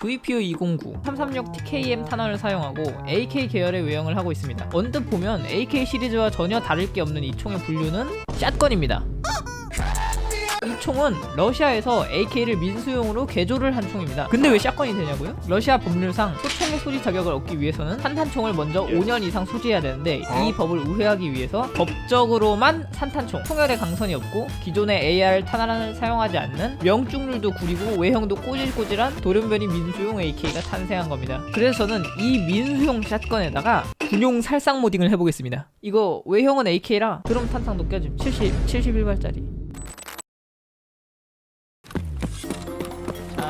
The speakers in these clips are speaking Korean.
VPU 209 336 TKM 탄환을 사용하고 AK 계열의 외형을 하고 있습니다. 언뜻 보면 AK 시리즈와 전혀 다를 게 없는 이 총의 분류는 샷건입니다. 이 총은 러시아에서 AK를 민수용으로 개조를 한 총입니다. 근데 왜 샷건이 되냐고요? 러시아 법률상 소총의 소지 자격을 얻기 위해서는 산탄총을 먼저 5년 이상 소지해야 되는데 이 법을 우회하기 위해서 법적으로만 산탄총, 총열의 강선이 없고 기존의 AR 탄환을 사용하지 않는 명중률도 구리고 외형도 꼬질꼬질한 돌연변이 민수용 AK가 탄생한 겁니다. 그래서 저는 이 민수용 샷건에다가 군용 살상 모딩을 해보겠습니다. 이거 외형은 AK라 드럼 탄창도 껴짐 70, 71발짜리.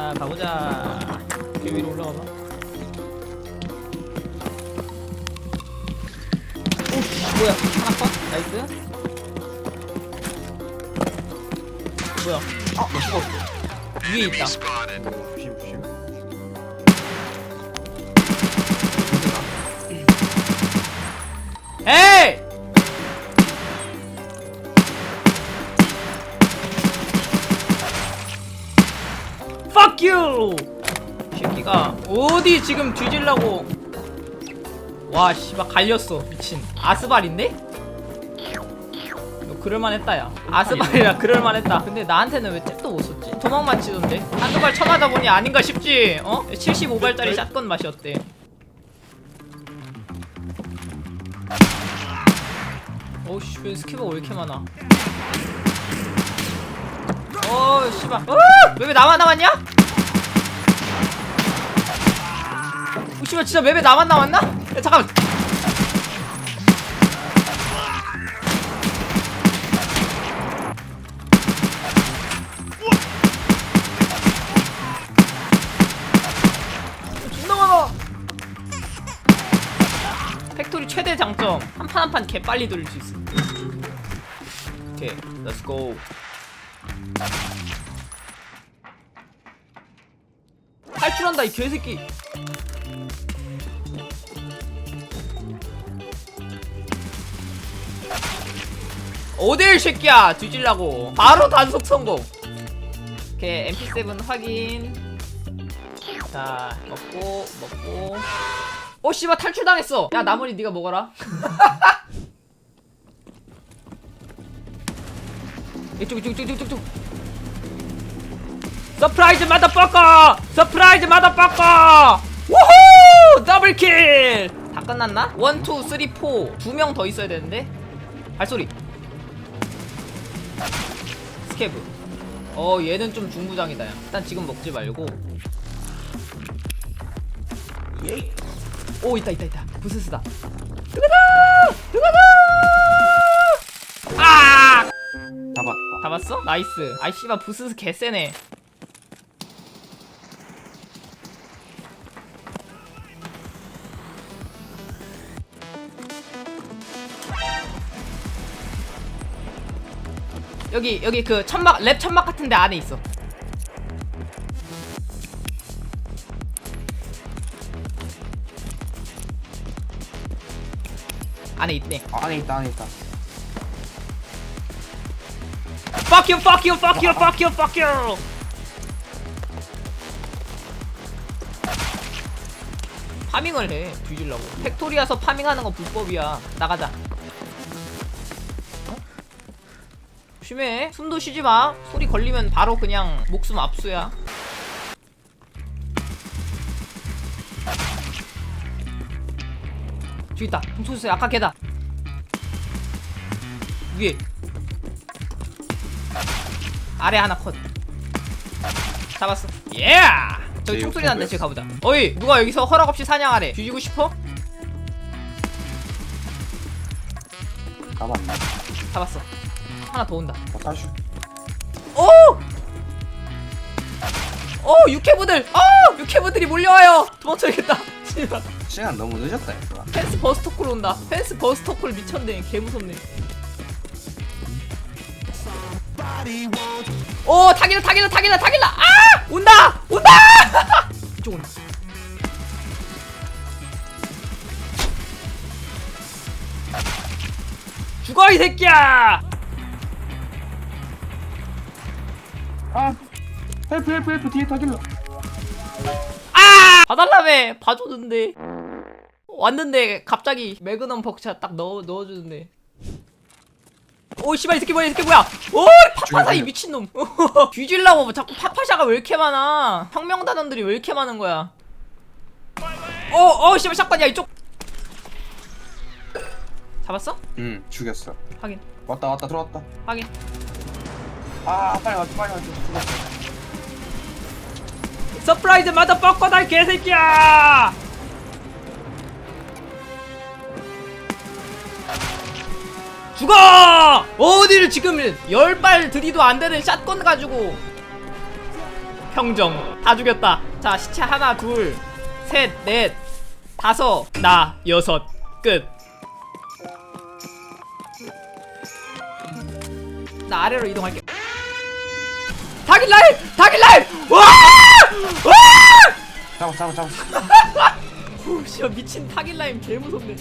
자 가보자. 길 위로 올라가봐. 오 뭐야? 하나 컷? 나이스. 뭐야? 아나 죽었어. 위에 있다. 에이 Fuck you! 이 새끼가 어디 지금 뒤질라고? 와 씨발 갈렸어. 미친. 아스발인데? 너 그럴만했다 야. 아스발이라 그럴만했다. 근데 나한테는 왜 잽도 못 썼지? 도망만 치던데? 한두 발 쳐맞아 보니 아닌가 싶지 어? 75발짜리 샷건 맛이 어때? 어우씨 왜 스키버가 왜 이렇게 많아 어 씨발 어! 맵에 나만 남았냐? 어, 씨발 진짜 맵에 나만 남았나? 야 잠깐만 장점 한판 개 빨리 돌릴 수 있어 오케이 렛츠 고 탈출한다 이 개새끼. 어딜 새끼야 뒤질라고. 바로 단속 성공. 오케이 MP7 확인. 자 먹고 먹고. 어 씨발 탈출당했어. 야 나머지 네가 먹어라 이쪽 이쪽 이쪽 이쪽 이쪽. 서프라이즈 마더퍼커! 서프라이즈 마더퍼커! 우후! 더블킬! 다 끝났나? 원, 투, 쓰리, 포. 두 명 더 있어야 되는데? 발소리. 스케브. 어 얘는 좀 중부장이다 야. 일단 지금 먹지 말고. 예이 오 있다 있다 있다. 부스스다. 들어가 들어가 잡았어? 나이스. 아이 씨발 부스스 개쎄네. 여기 여기 그 천막 랩 천막 같은데 안에 있어. 안에 있네 아, 안에 있다 안에 있다 Fuck you, fuck you, fuck you, fuck you, fuck you. 파밍을 해 뒤질라고. 팩토리아서 파밍하는 거 불법이야. 나가자. 어? 조심해. 숨도 쉬지 마. 소리 걸리면 바로 그냥 목숨 압수야. 저기 있다. 훔쳐주세요. 아까 걔다. 위에 아래 하나 컷. 잡았어. 예! 저기 제 총소리 난다 저기 가보자. 어이 누가 여기서 허락 없이 사냥하래 뒤지고 싶어? 잡았다 잡았어. 하나 더 온다. 어, 다시. 오! 오 육해부들! 어 육해부들이 몰려와요! 도망쳐야겠다. 시간 너무 늦었다 펜스 버스터콜 온다. 펜스 버스터콜 미쳤네. 개무섭네 오 타길라 타길라 타길라 타길라 아! 온다 온다! 이쪽 온다 죽어 이 새끼야! 아 헬프 헬프 헬프 뒤에 타길라 아! 봐달라며! 봐줬는데. 왔는데 갑자기 매그넘 벅차 딱 넣어 넣어주는데 오 씨발 이 새끼 뭐야 이 새끼 뭐야. 오 파파사 이 미친놈. 뒤질라고 자꾸 파파샤가 왜 이렇게 많아? 혁명단원들이 왜 이렇게 많은 거야? 어어 씨발 샷건이야 이쪽. 잡았어? 응 죽였어. 확인. 왔다 왔다 들어왔다. 확인. 아 빨리 와줘 빨리 와줘. 서프라이즈 마더 뻑거다 이 개새끼야 죽어! 어디를 지금 열발 들이도 안 되는 샷건 가지고. 평정. 다 죽였다. 자 시체 하나 둘 셋 넷 다섯 나 여섯. 끝. 나 아래로 이동할게. 다길 라임 다길 라임 와! 와! 잡아 잡아 잡아 오, 씨 미친 타길라임 개 무섭네.